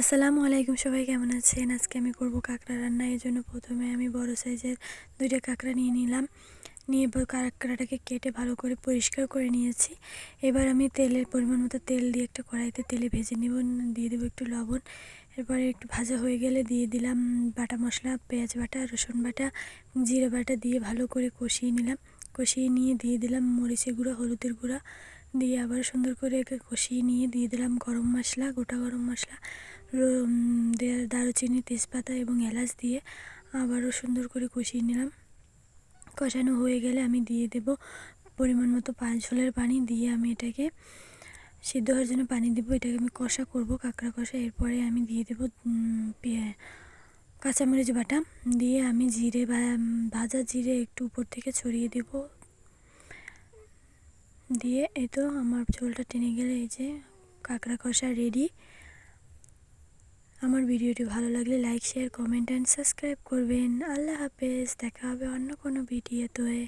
আসসালামু আলাইকুম, সবাই কেমন আছেন? আজকে আমি করব কাঁকড়া রান্না। এই জন্য প্রথমে আমি বড় সাইজের দুইটা কাঁকড়া নিয়ে নিলাম। নিয়ে কাঁকড়াটাকে কেটে ভালো করে পরিষ্কার করে নিয়েছি। এবার আমি তেলের পরিমাণ মতো তেল দিয়ে একটা কড়াইতে তেলে ভেজে নেব। দিয়ে দেবো একটু লবণ। এরপরে একটু ভাজা হয়ে গেলে দিয়ে দিলাম বাটা মশলা, পেঁয়াজ বাটা, রসুন বাটা, জিরে বাটা দিয়ে ভালো করে কষিয়ে নিলাম। কষিয়ে নিয়ে দিয়ে দিলাম মরিচের গুঁড়া, হলুদের গুঁড়া। দিয়ে আবার সুন্দর করে কষিয়ে নিয়ে দিয়ে দিলাম গরম মশলা, গোটা গরম মশলা। দারুচিনি, তেজপাতা এবং এলাচ দিয়ে আবারও সুন্দর করে কষিয়ে নিলাম। কষানো হয়ে গেলে আমি দিয়ে দেব পরিমাণ মতো পাঁচ ঝোলের পানি দিয়ে আমি এটাকে সিদ্ধ হওয়ার জন্য পানি দেবো, এটাকে আমি কষা করব কাঁকড়া কষা। এরপরে আমি দিয়ে দেবো কাঁচামরিচ বাটা দিয়ে আমি জিরে বা ভাজা জিরে একটু উপর থেকে ছড়িয়ে দেব। দিয়ে এই তো আমার ঝোলটা টেনে গেলে এই যে কাঁকড়া কষা রেডি আমার ভিডিওটি ভালো লাগলে like share comment and subscribe করবেন। আল্লাহ হাফেজ, দেখা হবে অন্য কোনো ভিডিওতে।